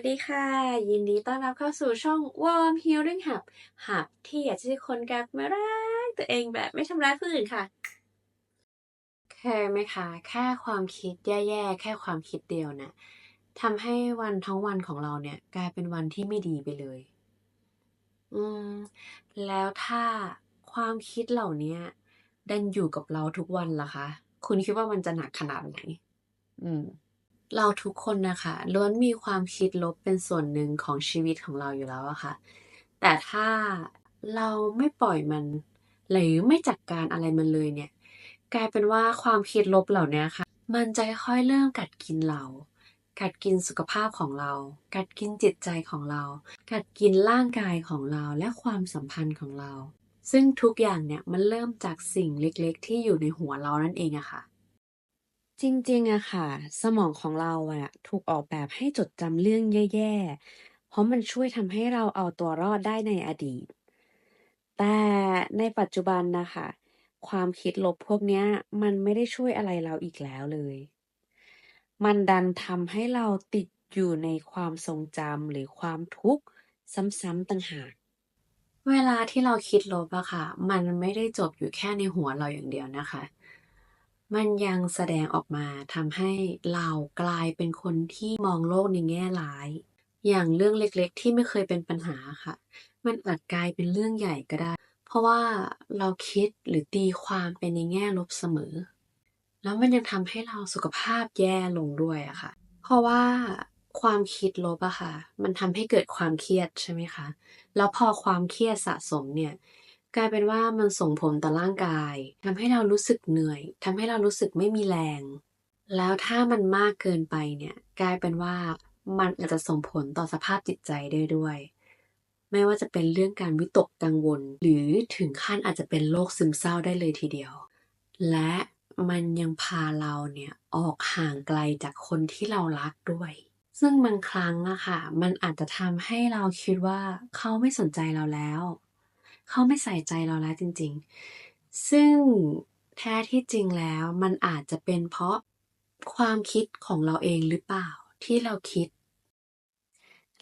วัสดีค่ะ ยินดีต้อนรับเข้าสู่ช่อง Warm Healing Hub หับที่อยากจะให้คนกลับมารักตัวเองแบบไม่ทำร้ายผู้อื่นค่ะเคยไหมคะแค่ความคิดแย่ๆ แค่ความคิดเดียวนะทำให้วันทั้งวันของเราเนี่ย กลายเป็นวันที่ไม่ดีไปเลย อืม แล้วถ้าความคิดเหล่านี้ดันอยู่กับเราทุกวันล่ะคะ คุณคิดว่ามันจะหนักขนาดไหน อืม เราทุกคนนะคะล้วนมีความคิดลบเป็นส่วนหนึ่งของชีวิตของเราอยู่แล้วอะค่ะ แต่ถ้าเราไม่ปล่อยมัน หรือไม่จัดการอะไรมันเลยเนี่ย กลายเป็นว่าความคิดลบเหล่านี้ค่ะ มันจะค่อยๆเริ่มกัดกินเรา กัดกินสุขภาพของเรา กัดกินจิตใจของเรา กัดกินร่างกายของเราและความสัมพันธ์ของเรา ซึ่งทุกอย่างเนี่ยมันเริ่มจากสิ่งเล็กๆ ที่อยู่ในหัวเรานั่นเองอะค่ะ จริง ๆ อะค่ะ สมองของเราอะถูกออกแบบให้จดจำเรื่องแย่ ๆ เพราะมันช่วยทำให้เราเอาตัวรอดได้ในอดีต แต่ในปัจจุบันนะคะ ความคิดลบพวกเนี้ย มันไม่ได้ช่วยอะไรเราอีกแล้วเลย มันดันทำให้เราติดอยู่ในความทรงจำหรือความทุกข์ซ้ำๆต่างหาก เวลาที่เราคิดลบอะค่ะ มันไม่ได้จบอยู่แค่ในหัวเราอย่างเดียวนะคะ มันยังแสดงออกมาทำให้เรากลายเป็นคนที่มองโลกในแง่ร้าย อย่างเรื่องเล็กๆ ที่ไม่เคยเป็นปัญหาค่ะ มันอาจกลายเป็นเรื่องใหญ่ก็ได้ เพราะว่าเราคิดหรือตีความไปในแง่ลบเสมอ แล้วมันยังทำให้เราสุขภาพแย่ลงด้วยอะค่ะ เพราะว่าความคิดลบอะค่ะ มันทำให้เกิดความเครียดใช่ไหมคะ แล้วพอความเครียดสะสมเนี่ย กลายเป็นว่ามันส่งผลต่อร่างกายทำให้เรารู้สึกเหนื่อยทำให้เรารู้สึกไม่มีแรง แล้วถ้ามันมากเกินไปเนี่ยกลายเป็นว่ามันอาจจะส่งผลต่อสภาพจิตใจได้ด้วย ไม่ว่าจะเป็นเรื่องการวิตกกังวล หรือถึงขั้นอาจจะเป็นโรคซึมเศร้าได้เลยทีเดียว และมันยังพาเราเนี่ยออกห่างไกลจากคนที่เรารักด้วย ซึ่งบางครั้งอะค่ะ มันอาจจะทำให้เราคิดว่าเขาไม่สนใจเราแล้ว เขาไม่ใส่ใจเราแล้วจริง ๆ ซึ่งแท้ที่จริงแล้วมันอาจจะเป็นเพราะความคิดของเราเองหรือเปล่าที่เราคิด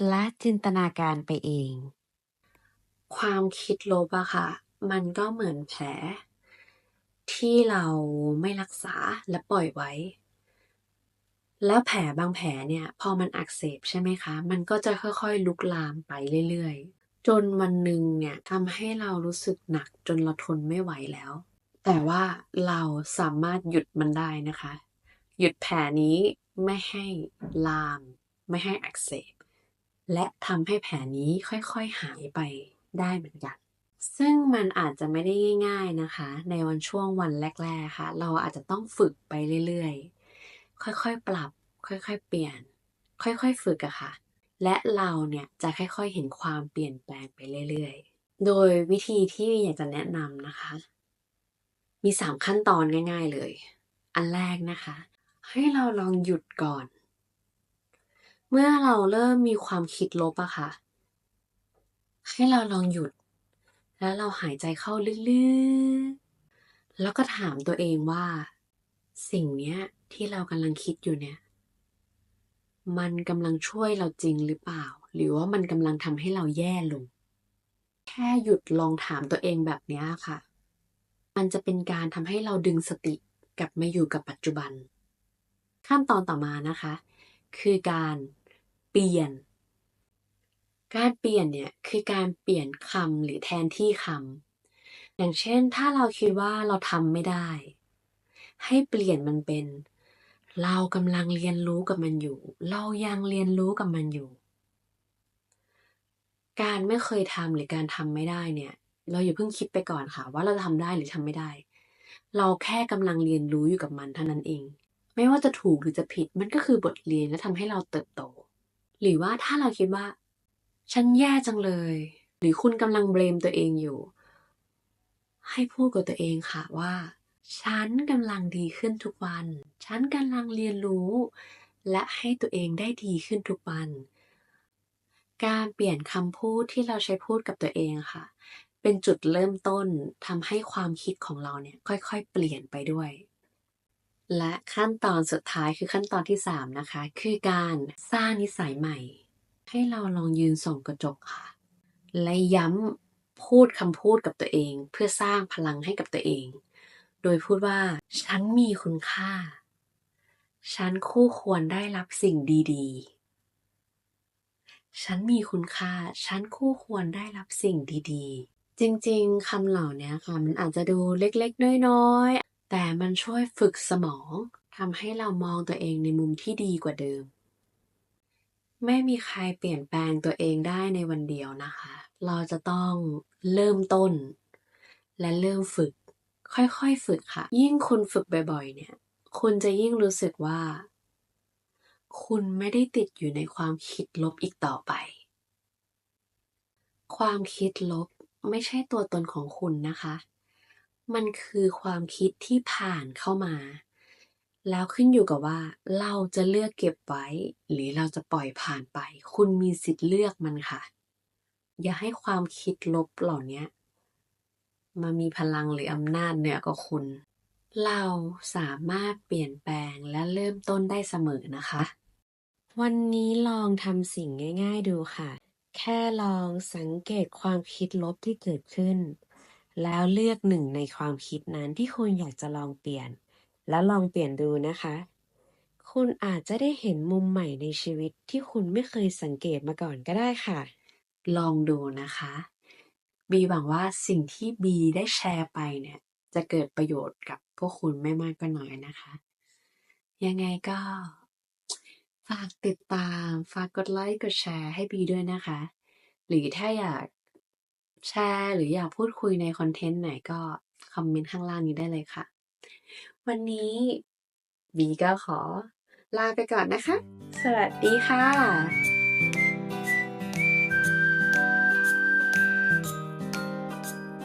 และจินตนาการไปเอง ความคิดลบอะค่ะ มันก็เหมือนแผล ที่เราไม่รักษาและปล่อยไว้ แล้วแผลบางแผลเนี่ย พอมันอักเสบใช่ไหมคะ มันก็จะค่อยๆ ลุกลามไปเรื่อยๆ จนวันหนึ่งเนี่ยทำให้เรารู้สึกหนักจนเราทนไม่ไหวแล้ว แต่ว่าเราสามารถหยุดมันได้นะคะ หยุดแผลนี้ไม่ให้ลาม ไม่ให้อักเสบ และทำให้แผลนี้ค่อยๆหายไปได้เหมือนกัน ซึ่งมันอาจจะไม่ได้ง่ายๆนะคะ ในวันช่วงวันแรก ๆค่ะ เราอาจจะต้องฝึกไปเรื่อยๆ ค่อยๆปรับ ค่อยๆเปลี่ยน ค่อยๆฝึกอะค่ะ และเราเนี่ยจะค่อยๆเห็นความเปลี่ยนแปลงไปเรื่อยๆ โดยวิธีที่อยากจะแนะนำนะคะ มีสามขั้นตอนง่าย ๆเลย อันแรกนะคะ ให้เราลองหยุดก่อน เมื่อเราเริ่มมีความคิดลบอะค่ะ ให้เราลองหยุด แล้วเราหายใจเข้าลึกๆ แล้วก็ถามตัวเองว่า สิ่งเนี้ยที่เรากำลังคิดอยู่เนี่ย มันกำลังช่วยเราจริงหรือเปล่า หรือว่ามันกำลังทำให้เราแย่ลง แค่หยุดลองถามตัวเองแบบนี้ค่ะ มันจะเป็นการทำให้เราดึงสติกลับมาอยู่กับปัจจุบัน ขั้นตอนต่อมานะคะ คือการเปลี่ยน การเปลี่ยนเนี่ยคือการเปลี่ยนคำหรือแทนที่คำอย่างเช่นถ้าเราคิดว่าเราทำไม่ได้ ให้เปลี่ยนมันเป็น เรากำลังเรียนรู้กับมันอยู่ เรายังเรียนรู้กับมันอยู่ การไม่เคยทำหรือการทำไม่ได้เนี่ย เราอย่าเพิ่งคิดไปก่อนค่ะ ว่าเราทำได้หรือทำไม่ได้ เราแค่กำลังเรียนรู้อยู่กับมันเท่านั้นเอง ไม่ว่าจะถูกหรือจะผิดมันก็คือบทเรียนและทำให้เราเติบโต หรือว่าถ้าเราคิดว่า ฉันแย่จังเลย หรือคุณกำลังเบลมตัวเองอยู่ ให้พูดกับตัวเองค่ะว่า ฉันกำลังดีขึ้นทุกวัน ฉันกำลังเรียนรู้ และให้ตัวเองได้ดีขึ้นทุกวัน การเปลี่ยนคำพูดที่เราใช้พูดกับตัวเองค่ะ เป็นจุดเริ่มต้นทำให้ความคิดของเราเนี่ยค่อยๆ เปลี่ยนไปด้วย และขั้นตอนสุดท้ายคือขั้นตอนที่ 3 นะคะ คือการสร้างนิสัยใหม่ ให้เราลองยืนส่องกระจกค่ะ และย้ำพูดคำพูดกับตัวเอง เพื่อสร้างพลังให้กับตัวเอง โดยพูดว่า ฉันมีคุณค่า ฉันคู่ควรได้รับสิ่งดีๆ ฉันมีคุณค่า ฉันคู่ควรได้รับสิ่งดีๆ จริงๆคำเหล่านี้ค่ะมันอาจจะดูเล็กๆ น้อยๆ แต่มันช่วยฝึกสมองทำให้เรามองตัวเองในมุมที่ดีกว่าเดิม ไม่มีใครเปลี่ยนแปลงตัวเองได้ในวันเดียวนะคะ เราจะต้องเริ่มต้น และเริ่มฝึก ค่อยๆฝึกค่ะ ยิ่งคุณฝึกบ่อยๆ เนี่ย คุณจะยิ่งรู้สึกว่า คุณไม่ได้ติดอยู่ในความคิดลบอีกต่อไป ความคิดลบไม่ใช่ตัวตนของคุณนะคะ มันคือความคิดที่ผ่านเข้ามา แล้วขึ้นอยู่กับว่า เราจะเลือกเก็บไว้ หรือเราจะปล่อยผ่านไป คุณมีสิทธิ์เลือกมันค่ะ อย่าให้ความคิดลบเหล่านี้ มามีพลังหรืออำนาจเหนือกว่าคุณ เราสามารถเปลี่ยนแปลงและเริ่มต้นได้เสมอนะคะ วันนี้ลองทำสิ่งง่ายๆดูค่ะ แค่ลองสังเกตความคิดลบที่เกิดขึ้น แล้วเลือกหนึ่งในความคิดนั้นที่คุณอยากจะลองเปลี่ยน แล้วลองเปลี่ยนดูนะคะ คุณอาจจะได้เห็นมุมใหม่ในชีวิตที่คุณไม่เคยสังเกตมาก่อนก็ได้ค่ะ ลองดูนะคะ บีหวังว่าสิ่งที่บีได้แชร์ไปเนี่ย จะเกิดประโยชน์กับพวกคุณไม่มากก็น้อยนะคะ ยังไงก็ ฝากติดตาม ฝากกดไลค์กดแชร์ให้บีด้วยนะคะ หรือถ้าอยากแชร์หรืออยากพูดคุยในคอนเทนต์ไหนก็คอมเมนต์ข้างล่างนี้ได้เลยค่ะ วันนี้บีก็ขอลาไปก่อนนะคะ สวัสดีค่ะ